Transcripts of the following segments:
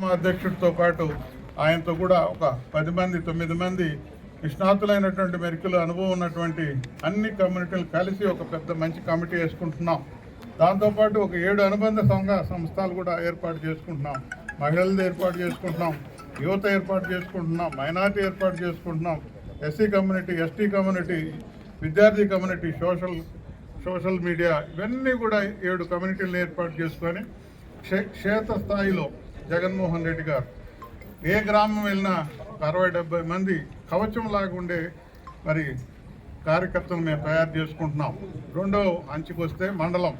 మా అధ్యక్షుడితో పాటు ఆయనతో కూడా ఒక పది మంది తొమ్మిది మంది నిష్ణాతులైనటువంటి మెరికలు అనుభవం ఉన్నటువంటి అన్ని కమ్యూనిటీలు కలిసి ఒక పెద్ద మంచి కమిటీ వేసుకుంటున్నాం. దాంతోపాటు ఒక ఏడు అనుబంధ సంఘ సంస్థలు కూడా ఏర్పాటు చేసుకుంటున్నాం. మహిళలది ఏర్పాటు చేసుకుంటున్నాం. యువత ఏర్పాటు చేసుకుంటున్నాం. మైనార్టీ ఏర్పాటు చేసుకుంటున్నాం. ఎస్సీ కమ్యూనిటీ ఎస్టీ కమ్యూనిటీ విద్యార్థి కమ్యూనిటీ సోషల్ సోషల్ మీడియా ఇవన్నీ కూడా ఏడు కమ్యూనిటీలను ఏర్పాటు చేసుకొని క్షే- క్షేత్రస్థాయిలో జగన్మోహన్ రెడ్డి గారు. ఏ గ్రామం వెళ్ళినా ఒక అరవై డెబ్బై మంది కవచం లాగా ఉండే మరి కార్యకర్తలు మేము తయారు చేసుకుంటున్నాం. రెండో అంచుకు వస్తే మండలం.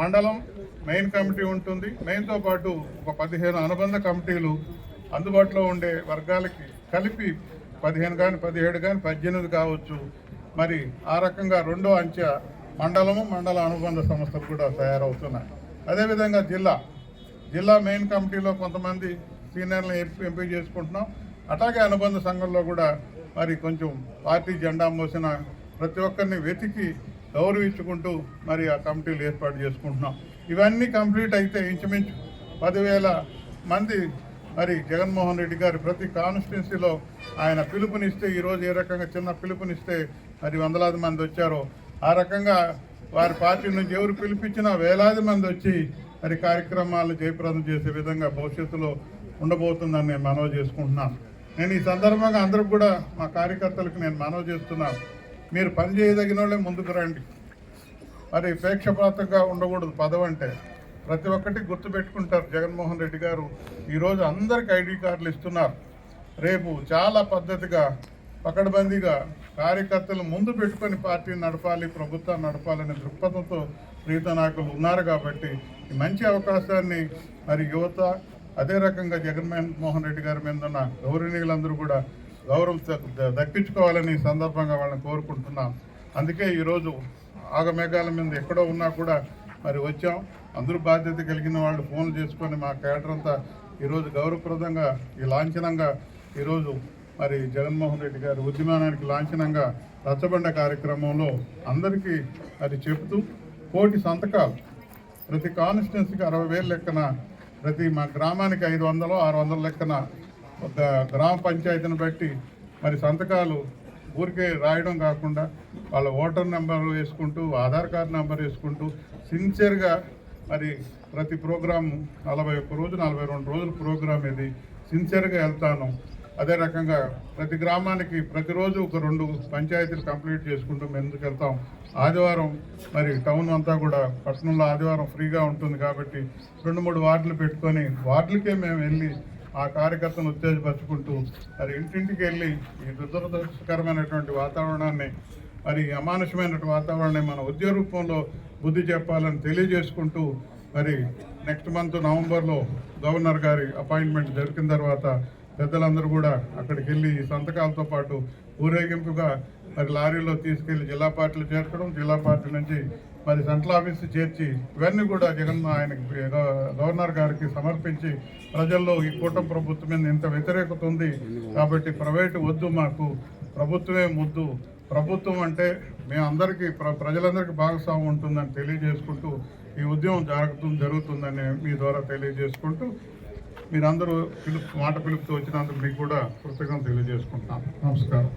మండలం మెయిన్ కమిటీ ఉంటుంది. మెయిన్తో పాటు ఒక పదిహేను అనుబంధ కమిటీలు అందుబాటులో ఉండే వర్గాలకి కలిపి పదిహేను కానీ పదిహేడు కానీ పద్దెనిమిది కావచ్చు. మరి ఆ రకంగా రెండో అంచె మండలము మండల అనుబంధ సంస్థలు కూడా తయారవుతున్నాయి. అదేవిధంగా జిల్లా జిల్లా మెయిన్ కమిటీలో కొంతమంది సీనియర్లను ఎంపీ ఎంపిక చేసుకుంటున్నాం. అట్లాగే అనుబంధ సంఘంలో కూడా మరి కొంచెం పార్టీ జెండా మోసిన ప్రతి ఒక్కరిని వెతికి గౌరవించుకుంటూ మరి ఆ కమిటీలు ఏర్పాటు చేసుకుంటున్నాం. ఇవన్నీ కంప్లీట్ అయితే ఇంచుమించు పదివేల మంది మరి జగన్మోహన్ రెడ్డి గారు ప్రతి కాన్స్టిట్యున్సీలో ఆయన పిలుపునిస్తే ఈరోజు ఏ రకంగా చిన్న పిలుపునిస్తే మరి వందలాది మంది వచ్చారో ఆ రకంగా వారి పార్టీ నుంచి ఎవరు పిలిపించినా వేలాది మంది వచ్చి మరి కార్యక్రమాలు జయప్రదం చేసే విధంగా భవిష్యత్తులో ఉండబోతుందని నేను మనవి చేసుకుంటున్నాను. నేను ఈ సందర్భంగా అందరూ కూడా మా కార్యకర్తలకు నేను మనవి చేస్తున్నాను. మీరు పని చేయదగిన వాళ్ళే ముందుకు రండి. మరి ప్రేక్షపాతంగా ఉండకూడదు పదవి అంటే. ప్రతి ఒక్కటి గుర్తుపెట్టుకుంటారు జగన్మోహన్ రెడ్డి గారు. ఈరోజు అందరికి ఐడి కార్డులు ఇస్తున్నారు. రేపు చాలా పద్ధతిగా పకడ్బందీగా కార్యకర్తలు ముందు పెట్టుకొని పార్టీని నడపాలి ప్రభుత్వాన్ని నడపాలనే దృక్పథంతో ప్రీత నాయకులు ఉన్నారు కాబట్టి మంచి అవకాశాన్ని మరి యువత అదే రకంగా జగన్మోహన్ రెడ్డి గారి మీద ఉన్న గౌరవనీయులందరూ కూడా గౌరవం దక్కించుకోవాలని సందర్భంగా వాళ్ళని కోరుకుంటున్నాం. అందుకే ఈరోజు ఆగమేఘాల మీద ఎక్కడో ఉన్నా కూడా మరి వచ్చాం. అందరూ బాధ్యత కలిగిన వాళ్ళు ఫోన్లు చేసుకొని మా కేడర్ అంతా ఈరోజు గౌరవప్రదంగా ఈ లాంఛనంగా ఈరోజు మరి జగన్మోహన్ రెడ్డి గారి ఉద్యమానానికి లాంఛనంగా రచ్చబండ కార్యక్రమంలో అందరికీ అది చెబుతూ కోటి సంతకాలు. ప్రతి కాన్స్టిట్యున్సీకి అరవై వేలు లెక్కన ప్రతి మా గ్రామానికి ఐదు వందలు ఆరు వందల లెక్కన ఒక గ్రామ పంచాయతీని బట్టి మరి సంతకాలు ఊరికే రాయడం కాకుండా వాళ్ళ ఓటర్ నెంబర్ వేసుకుంటూ ఆధార్ కార్డు నెంబర్ వేసుకుంటూ సిన్సియర్గా మరి ప్రతి ప్రోగ్రాము నలభై ఒక్క రోజు నలభై రెండు రోజుల ప్రోగ్రామ్ ఇది. సిన్సియర్గా వెళ్తాను. అదే రకంగా ప్రతి గ్రామానికి ప్రతిరోజు ఒక రెండు పంచాయతీలు కంప్లీట్ చేసుకుంటూ మేము ముందుకు వెళ్తాం. ఆదివారం మరి టౌన్ అంతా కూడా పట్టణంలో ఆదివారం ఫ్రీగా ఉంటుంది కాబట్టి రెండు మూడు వార్డులు పెట్టుకొని వార్డులకే మేము వెళ్ళి ఆ కార్యకర్తను ఉత్తేజపరుచుకుంటూ మరి ఇంటింటికి వెళ్ళి ఈ దురదృష్టకరమైనటువంటి వాతావరణాన్ని మరి అమానుషమైనటువంటి వాతావరణాన్ని మన ఉద్యోగ రూపంలో బుద్ధి చెప్పాలని తెలియజేసుకుంటూ మరి నెక్స్ట్ మంత్ నవంబర్లో గవర్నర్ గారి అపాయింట్మెంట్ దొరికిన తర్వాత పెద్దలందరూ కూడా అక్కడికి వెళ్ళి ఈ సంతకాలతో పాటు ఊరేగింపుగా మరి లారీలో తీసుకెళ్ళి జిల్లా పార్టీలు చేర్చడం జిల్లా పార్టీ నుంచి మరి సెంట్రల్ ఆఫీస్ చేర్చి ఇవన్నీ కూడా జగన్ ఆయనకి గవర్నర్ గారికి సమర్పించి ప్రజల్లో ఈ కూటమి ప్రభుత్వం మీద ఇంత వ్యతిరేకత ఉంది కాబట్టి ప్రైవేటు వద్దు మాకు ప్రభుత్వమే ముద్దు. ప్రభుత్వం అంటే మేము అందరికీ ప్ర ప్రజలందరికీ భాగస్వామ్యం ఉంటుందని తెలియజేసుకుంటూ ఈ ఉద్యమం జరుగుతుంది జరుగుతుందని మీ ద్వారా తెలియజేసుకుంటూ మీరందరూ పిలుపు మాట పిలుపుతో వచ్చినందుకు మీకు కూడా కృతజ్ఞతలు తెలియజేసుకుంటున్నాను నమస్కారం.